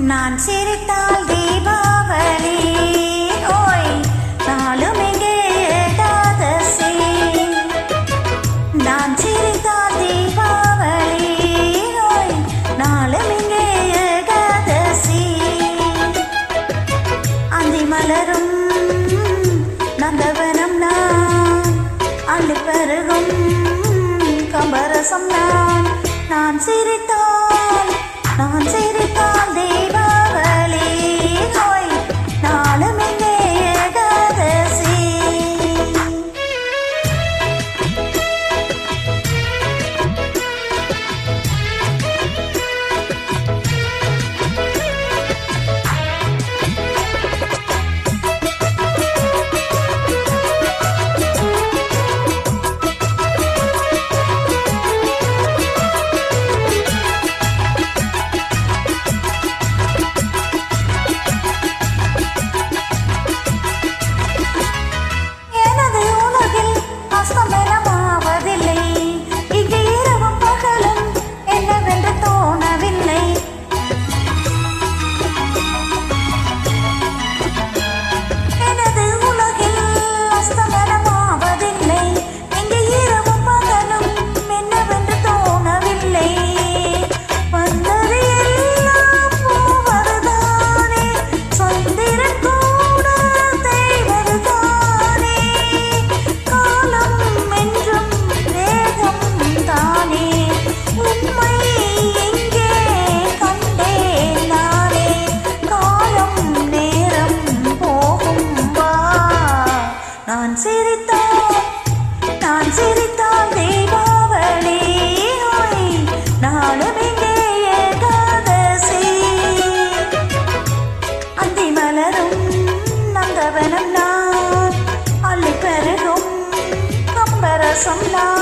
நான் சிரித்தால் தீபாவளி. ஓய் நாளும் இங்கே ஏகாதசி. நான் சிரித்தால் தீபாவளி. ஓய் நாளும் இங்கே ஏகாதசி. அந்தி மலரும் நந்தவனம் நான். அள்ளி பெருகும் கம்பரசம் நான். நான் சிரித்தால் நான் சிரித்தால் நான் சிரித்தால் தீபாவளி. ஓய், நாளும் இங்கே ஏகாதசி. அந்தி மலரும் நந்தவனம் நான் அள்ளி பெருகும் கம்பரசம் நான்.